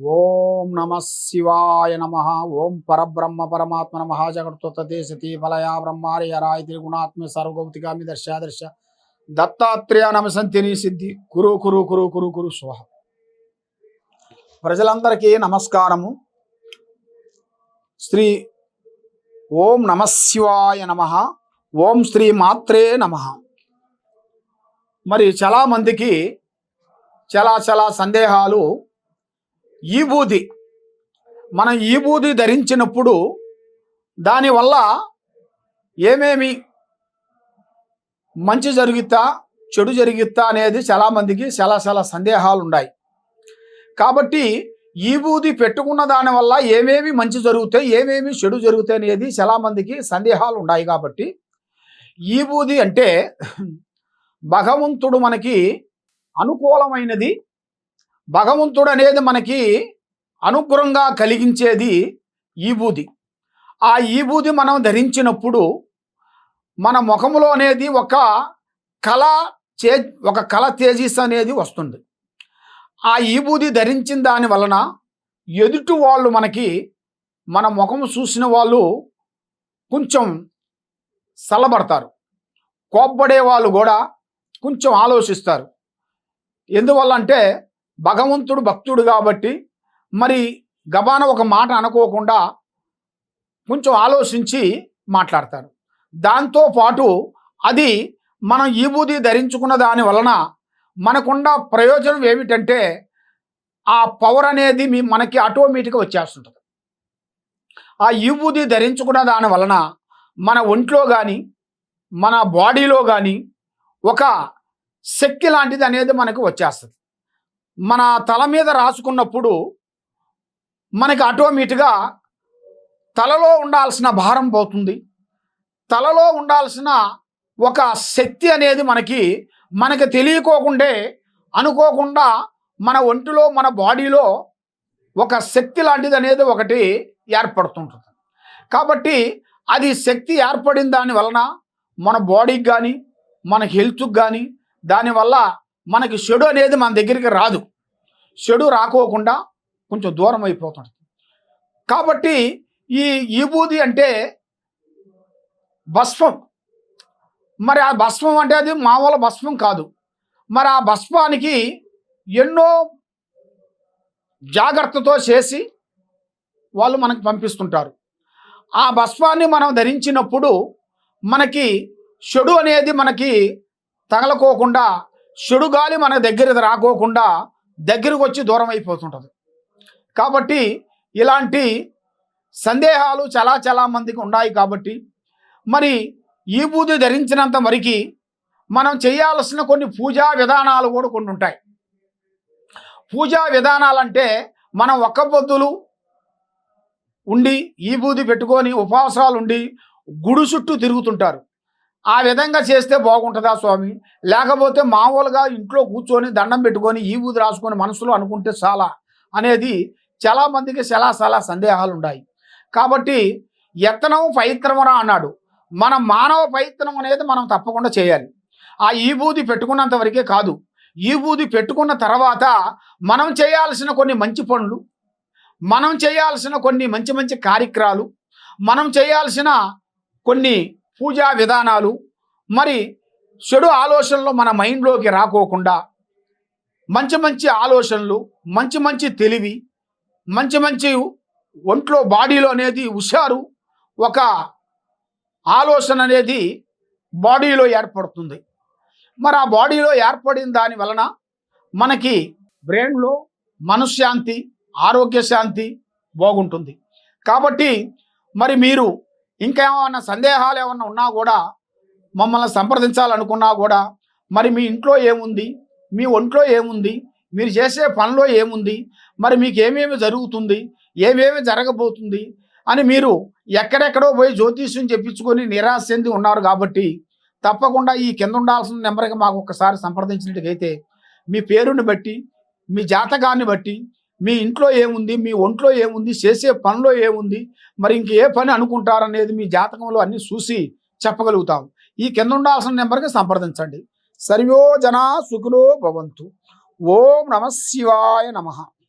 ఓం నమ శివాయ నమ. ఓం పరబ్రహ్మ పరమాత్మ నమ. జగత్తే సతీ ఫలయా బ్రహ్మారియరాయ త్రిగుణాత్మ సర్వగౌతికామి దర్శాదర్శ దత్తాత్రేయ నమసంతిని సిద్ధి. కురు కురు కురు కురు కురు స్వహ. ప్రజలందరికీ నమస్కారము. శ్రీ ఓం నమ శివాయ నమ. ఓం శ్రీ మాత్రే నమ. మరి చాలా మందికి చాలా చాలా సందేహాలు ఈ బూది మనం ఈ బూది ధరించినప్పుడు దానివల్ల ఏమేమి మంచి జరుగుతా చెడు జరుగుతా అనేది చాలామందికి చాలా చాలా సందేహాలు ఉన్నాయి కాబట్టి ఈ బూది పెట్టుకున్న దానివల్ల ఏమేమి మంచి జరుగుతాయి ఏమేమి చెడు జరుగుతాయి అనేది చాలామందికి సందేహాలు ఉన్నాయి కాబట్టి ఈ బూది అంటే భగవంతుడు మనకి అనుకూలమైనది భగవంతుడు అనేది మనకి అనుగ్రహంగా కలిగించేది ఈబూది ఆ ఈబూది మనం ధరించినప్పుడు మన ముఖంలో అనేది ఒక కళ చే ఒక కళ తేజస్ అనేది వస్తుంది. ఆ ఈబూది ధరించిన దాని వలన ఎదుటి వాళ్ళు మనకి మన ముఖం చూసిన వాళ్ళు కొంచెం చల్లబడతారు కోప్పడే వాళ్ళు కూడా కొంచెం ఆలోచిస్తారు. ఎందువల్ల అంటే భగవంతుడు భక్తుడు కాబట్టి మరి గబాన ఒక మాట అనుకోకుండా కొంచెం ఆలోచించి మాట్లాడతారు. దాంతో పాటు అది మనం ఈ బూది ధరించుకున్న దాని వలన మనకున్న ప్రయోజనం ఏమిటంటే ఆ పవర్ అనేది మీ మనకి ఆటోమేటిక్గా వచ్చేస్తుంటుంది. ఆ ఈబూది ధరించుకున్న దాని వలన మన ఒంట్లో కానీ మన బాడీలో కానీ ఒక శక్తి లాంటిది అనేది మనకు వచ్చేస్తుంది. మన తల మీద రాసుకున్నప్పుడు మనకి ఆటోమేటిక్గా తలలో ఉండాల్సిన భారం పోతుంది. తలలో ఉండాల్సిన ఒక శక్తి అనేది మనకి మనకి తెలియకోకుండే అనుకోకుండా మన ఒంటిలో మన బాడీలో ఒక శక్తి లాంటిది అనేది ఒకటి ఏర్పడుతుంటుంది. కాబట్టి అది శక్తి ఏర్పడిన దాని వలన మన బాడీకి కానీ మన హెల్త్కి కానీ దానివల్ల మనకి చెడు అనేది మన దగ్గరికి రాదు. షెడు రాకోకుండా కొంచెం దూరం అయిపోతుంది కాబట్టి ఈ ఈబూది అంటే భస్మం. మరి ఆ భస్మం అంటే అది మామూలు భస్మం కాదు. మరి ఆ భస్మానికి ఎన్నో జాగ్రత్తతో చేసి వాళ్ళు మనకు పంపిస్తుంటారు. ఆ భస్మాన్ని మనం ధరించినప్పుడు మనకి చెడు అనేది మనకి తగలకోకుండా చెడుగాలి మన దగ్గర రాకోకుండా దగ్గరకు వచ్చి దూరం అయిపోతుంటుంది కాబట్టి ఇలాంటి సందేహాలు చాలా చాలా మందికి ఉన్నాయి కాబట్టి మరి ఈ బూది ధరించినంత వరకు మనం చేయాల్సిన కొన్ని పూజా విధానాలు కూడా కొన్ని ఉంటాయి. పూజా విధానాలంటే మనం ఒక్క పొద్దులు ఉండి ఈ బూది పెట్టుకొని ఉపవాసాలు ఉండి గుడి చుట్టూ తిరుగుతుంటారు. ఆ విధంగా చేస్తే బాగుంటుందా స్వామి? లేకపోతే మామూలుగా ఇంట్లో కూర్చొని దండం పెట్టుకొని ఈ బూది రాసుకొని మనసులో అనుకుంటే చాలా అనేది చాలామందికి చాలా చాలా సందేహాలు ఉన్నాయి కాబట్టి యత్నం పైత్రమురా అన్నాడు. మన మానవ పైత్రం అనేది మనం తప్పకుండా చేయాలి. ఆ ఈ బూది పెట్టుకున్నంత వరకే కాదు. ఈ బూది పెట్టుకున్న తర్వాత మనం చేయాల్సిన కొన్ని మంచి పనులు మనం చేయాల్సిన కొన్ని మంచి మంచి కార్యక్రమాలు మనం చేయాల్సిన కొన్ని పూజా విధానాలు. మరి చెడు ఆలోచనలు మన మైండ్లోకి రాకోకుండా మంచి మంచి ఆలోచనలు మంచి మంచి తెలివి మంచి మంచి ఒంట్లో బాడీలో అనేది హుషారు ఒక ఆలోచన అనేది బాడీలో ఏర్పడుతుంది. మరి ఆ బాడీలో ఏర్పడిన దాని వలన మనకి బ్రెయిన్లో మనశ్శాంతి ఆరోగ్య శాంతి బాగుంటుంది. కాబట్టి మరి మీరు ఇంకేమైనా సందేహాలు ఏమన్నా ఉన్నా కూడా మమ్మల్ని సంప్రదించాలనుకున్నా కూడా మరి మీ ఇంట్లో ఏముంది? మీ ఒంట్లో ఏముంది? మీరు చేసే పనిలో ఏముంది? మరి మీకు ఏమేమి జరుగుతుంది? ఏమేమి జరగబోతుంది? అని మీరు ఎక్కడెక్కడో పోయి జ్యోతిష్యం చెప్పించుకొని నిరాశ చెంది ఉన్నారు కాబట్టి తప్పకుండా ఈ కింద ఉండాల్సిన నెంబర్కి మాకు ఒకసారి సంప్రదించినట్టుగైతే మీ పేరుని బట్టి మీ జాతకాన్ని బట్టి మీ ఇంట్లో ఏముంది మీ ఒంట్లో ఏముంది చేసే పనిలో ఏముంది మరి ఇంక ఏ పని అనుకుంటారనేది మీ జాతకంలో అన్ని చూసి చెప్పగలుగుతాం. ఈ కింద ఉండాల్సిన నెంబర్కి సంప్రదించండి. సర్వో జనా సుఖులో భవంతు. ఓం నమ శివాయ నమ.